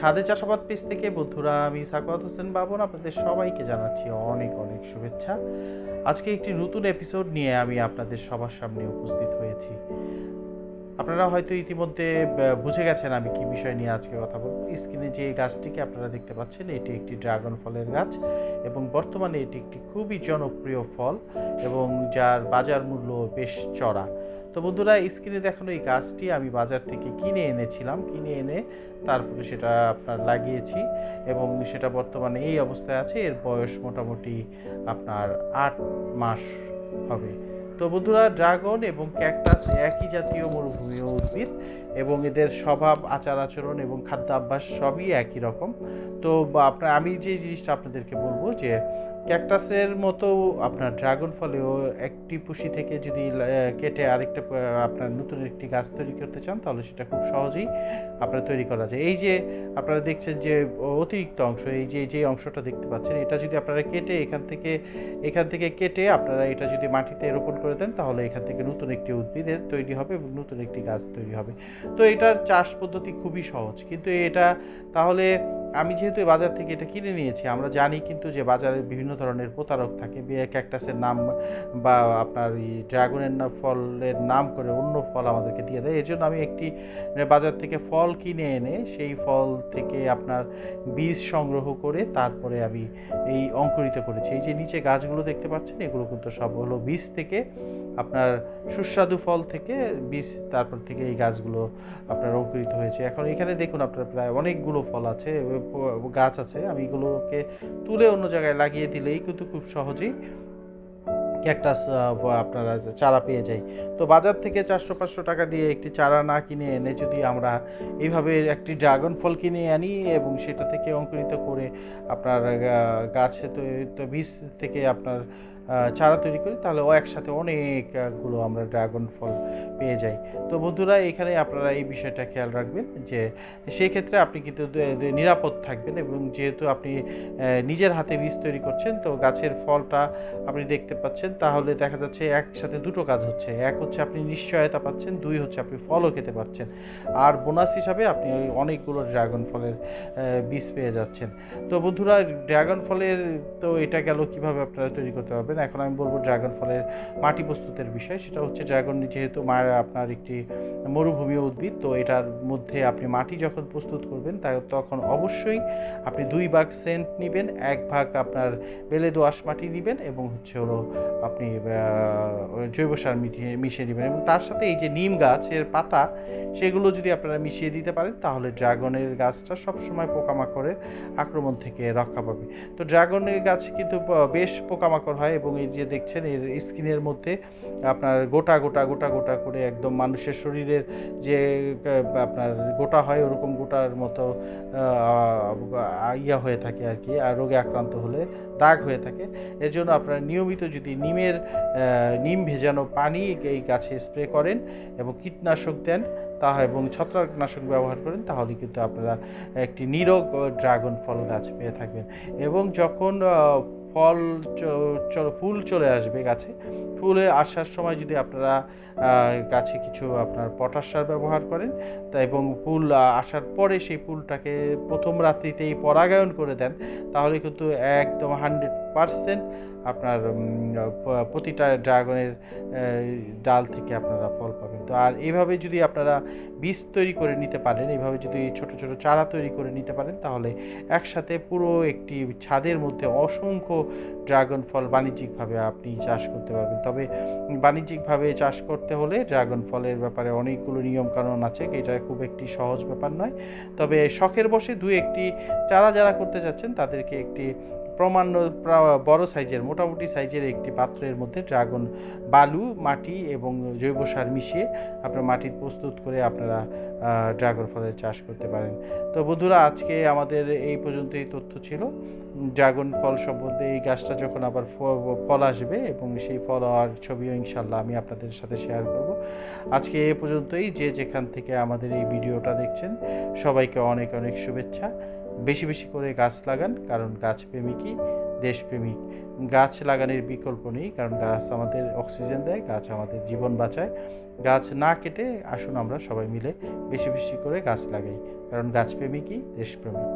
ছাদে চাষাবাদ পেজ থেকে বন্ধুরা, আমি সাকওয়াত হোসেন বাবন, আপনাদের সবাইকে জানাচ্ছি অনেক অনেক শুভেচ্ছা। আজকে একটি নতুন এপিসোড নিয়ে আমি আপনাদের সবার সামনে উপস্থিত হয়েছি। আপনারা হয়তো ইতিমধ্যে বুঝে গেছেন আমি কি বিষয় নিয়ে আজকে কথা বলব। স্ক্রিনে যে গাছটিকে আপনারা দেখতে পাচ্ছেন, এটি একটি ড্রাগন ফলের গাছ এবং বর্তমানে এটি একটি খুবই জনপ্রিয় ফল এবং যার বাজার মূল্য বেশ চড়া। তো বন্ধুরা স্ক্রিনে দেখানো এই গাছটি আমি বাজার থেকে কিনে এনেছিলাম, কিনে এনে তারপরে সেটা আপনার লাগিয়েছি এবং সেটা বর্তমানে এই অবস্থায় আছে। এর বয়স মোটামুটি আপনার আট মাস হবে। তো বন্ধুরা, ড্রাগন এবং ক্যাকটাস একই জাতীয় মরুভূমি উদ্ভিদ। এবং এদের স্বভাব, আচার আচরণ এবং খাদ্যাভ্যাস সবই একই রকম। তো আপনার আমি যে জিনিসটা আপনাদেরকে বলব যে, ক্যাকটাসের মতো আপনার ড্রাগন ফলেও একটি পুষি থেকে যদি কেটে আরেকটা আপনার নতুন একটি গাছ তৈরি করতে চান, তাহলে সেটা খুব সহজেই আপনার তৈরি করা যায়। এই যে আপনারা দেখছেন যে অতিরিক্ত অংশ, এই যে যে অংশটা দেখতে পাচ্ছেন, এটা যদি আপনারা কেটে এখান থেকে এখান থেকে কেটে আপনারা এটা যদি মাটিতে রোপণ করে দেন, তাহলে এখান থেকে নতুন একটি উদ্ভিদের তৈরি হবে এবং নতুন একটি গাছ তৈরি হবে। তো এটার চাষ পদ্ধতি খুবই সহজ। কিন্তু এটা তাহলে আমি যেহেতু বাজার থেকে এটা কিনে নিয়েছি, আমরা জানি কিন্তু যে বাজারে বিভিন্ন ধরনের প্রতারক থাকে। ক্যাকটাসের নাম বা আপনার এই ড্রাগনের না ফলের নাম করে অন্য ফল আমাদেরকে দিয়ে দেয়। এই জন্য আমি একটি বাজার থেকে ফল কিনে এনে সেই ফল থেকে আপনার বীজ সংগ্রহ করে তারপরে আমি এই অঙ্কুরিত করেছি। এই যে নিচে গাছগুলো দেখতে পাচ্ছেন, এগুলো কিন্তু সব হলো বীজ থেকে, আপনার সুস্বাদু ফল থেকে বীজ, তারপর থেকে এই গাছগুলো আপনার অঙ্কুরিত হয়েছে। এখন এখানে দেখুন, আপনার প্রায় অনেকগুলো ফল আছে। গাছ আছে, আমি এগুলোকে তুলে অন্য জায়গায় লাগিয়ে দিলেই কিন্তু খুব সহজেই ক্যাকটাস আপনারা চারা পেয়ে যাই। তো বাজার থেকে চারশো পাঁচশো টাকা দিয়ে একটি চারা না কিনে এনে যদি আমরা এইভাবে একটি ড্রাগন ফল কিনে আনি এবং সেটা থেকে অঙ্কুরিত করে আপনার গাছে তো বীজ থেকে আপনার চারা তৈরি করি, তাহলে ও একসাথে অনেকগুলো আমরা ড্রাগন ফল পেয়ে যাই। তো বন্ধুরা, এখানে আপনারা এই বিষয়টা খেয়াল রাখবেন যে সেই ক্ষেত্রে আপনি কিন্তু নিরাপদ থাকবেন এবং যেহেতু আপনি নিজের হাতে বীজ তৈরি করছেন, তো গাছের ফলটা আপনি দেখতে পাচ্ছেন, তাহলে দেখা যাচ্ছে একসাথে দুটো কাজ হচ্ছে। এক হচ্ছে আপনি নিশ্চয়তা পাচ্ছেন, দুই হচ্ছে আপনি ফলও খেতে পারছেন। আর বোনাস হিসাবে আপনি অনেকগুলো ড্রাগন ফলের বীজ পেয়ে যাচ্ছেন। তো বন্ধুরা ড্রাগন ফলের তো এটা গেল কীভাবে আপনারা তৈরি করতে পারবেন? এখন আমি বলব ড্রাগন ফলের মাটি প্রস্তুতের বিষয়। সেটা হচ্ছে ড্রাগন যেহেতু আপনার একটি মরুভূমি উদ্ভিদ, তো এটার মধ্যে আপনি মাটি যখন প্রস্তুত করবেন, তা তখন অবশ্যই আপনি দুই ভাগ সেন্ট নেবেন, এক ভাগ আপনার বেলে দোআঁশ মাটি নেবেন এবং হচ্ছে হলো আপনি জৈব সার মিশিয়ে মিশিয়ে নেবেন। এবং তার সাথে এই যে নিম গাছের পাতা, সেগুলো যদি আপনারা মিশিয়ে দিতে পারেন, তাহলে ড্রাগনের গাছটা সবসময় পোকামাকড়ের আক্রমণ থেকে রক্ষা পাবে। তো ড্রাগনের গাছ কিন্তু বেশ পোকামাকড় হয় এবং এই যে দেখছেন, এর স্কিনের মধ্যে আপনার গোটা গোটা গোটা গোটা করে একদম মানুষের শরীরের যে আপনার গোটা হয় ওরকম গোটার মতো ইয়া হয়ে থাকে আর কি, আর রোগে আক্রান্ত হলে দাগ হয়ে থাকে। এর জন্য আপনারা নিয়মিত যদি নিমের নিম ভেজানো পানি এই গাছে স্প্রে করেন এবং কীটনাশক দেন, তা এবং ছত্রাকনাশক ব্যবহার করেন, তাহলে কিন্তু আপনারা একটি নিরোগ ড্রাগন ফল গাছ পেয়ে থাকবেন। এবং যখন ফল ফুল চলে আসবে গাছে। ফুলে আসার সময় যদি আপনারা গাছে কিছু আপনার পটাশ সার ব্যবহার করেন, তা এবং ফুল আসার পরে সেই ফুলটাকে প্রথম রাত্রিতেই পরাগায়ন করে দেন, তাহলে কিন্তু একদম হান্ড্রেড পারসেন্ট আপনার প্রতিটা ড্রাগনের ডাল থেকে আপনারা ফল পাবেন। তো আর এভাবে যদি আপনারা বীজ তৈরি করে নিতে পারেন, এভাবে যদি ছোট ছোট চারা তৈরি করে নিতে পারেন, তাহলে একসাথে পুরো একটি ছাদের মধ্যে অসংখ্য ড্রাগন ফল বাণিজ্যিকভাবে আপনি চাষ করতে পারবেন। তবে বাণিজ্যিকভাবে চাষ করতে হলে ড্রাগন ফলের ব্যাপারে অনেকগুলো নিয়মকানুন আছে, এটা খুব একটি সহজ ব্যাপার নয়। তবে শখের বসে দু একটি চারা যারা করতে যাচ্ছেন তাদেরকে একটি প্রমাণ্য প্রা- বড় সাইজের, মোটামুটি সাইজের একটি পাত্রের মধ্যে ড্রাগন বালু, মাটি এবং জৈব সার মিশিয়ে আপনার মাটি প্রস্তুত করে আপনারা ড্রাগন ফলের চাষ করতে পারেন। তো বন্ধুরা, আজকে আমাদের এই পর্যন্ত এই তথ্য ছিল। ড্রাগন ফল সম্বন্ধে এই গাছটা যখন আবার ফল আসবে এবং সেই ফল আর ছবিও ইনশাল্লাহ আমি আপনাদের সাথে শেয়ার করব। আজকে এ পর্যন্তই। যে যেখান থেকে আমাদের এই ভিডিওটা দেখছেন, সবাইকে অনেক অনেক শুভেচ্ছা। বেশি বেশি করে গাছ লাগান, কারণ গাছ প্রেমিকই দেশপ্রেমিক গাছ লাগানোর বিকল্প নেই, কারণ গাছ আমাদের অক্সিজেন দেয়, গাছ আমাদের জীবন বাঁচায়। গাছ না কেটে আসুন আমরা সবাই মিলে বেশি বেশি করে গাছ লাগাই, কারণ গাছপ্রেমিকই দেশপ্রেমিক